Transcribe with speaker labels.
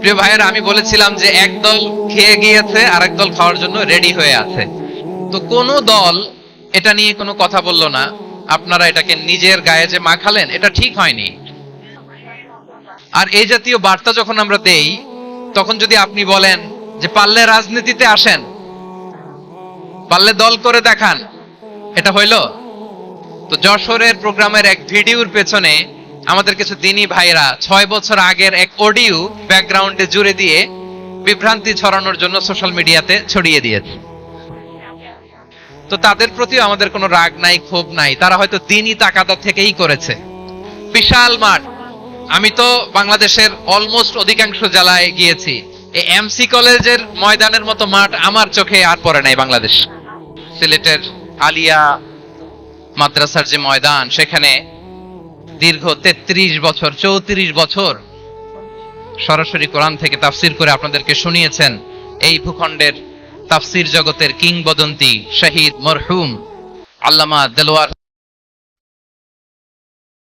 Speaker 1: প্রিয় ভাইয়েরা, আমি বলেছিলাম যে এক দল খেয়ে গিয়েছে আর এক দল খাওয়ার জন্য রেডি হয়ে আছে। তো কোন দল এটা নিয়ে কোনো কথা বলল না। আপনারা এটাকে নিজের গায়ে যে মাখালেন, এটা ঠিক হয়নি। আর এই জাতীয় বার্তা যখন আমরা দেই, তখন যদি আপনি বলেন যে পারলে রাজনীতিতে আসেন, পারলে দল করে দেখান, এটা হইল? তো যশোরের প্রোগ্রামের এক ভিডিওর পেছনে আমাদের কিছু দিনী ভাইরা ছয় বছর আগের এক অডিও ব্যাকগ্রাউন্ডে জুড়ে দিয়ে বিভ্রান্তি ছড়ানোর জন্য সোশ্যাল মিডিয়াতে ছড়িয়ে দিয়েছে। তো তাদের প্রতিও আমাদের কোনো রাগ নাই, ক্ষোভ নাই। তারা হয়তো দিনই তাকাদা থেকেই করেছে। বিশাল মাঠ। আমি তো বাংলাদেশের অলমোস্ট অধিকাংশ জেলায় গিয়েছি। এই এমসি কলেজের ময়দানের মতো মাঠ আমার চোখে আর পড়ে নাই বাংলাদেশ। সিলেটের আলিয়া মাদ্রাসার যে ময়দান, সেখানে দীর্ঘ তেত্রিশ বছর, চৌত্রিশ বছর সরাসরি কোরআন থেকে তাফসির করে আপনাদেরকে শুনিয়েছেন। এই ভূখণ্ডের তাফসির জগতের কিংবদন্তি শহীদ মরহুম আল্লামা দেলোয়ার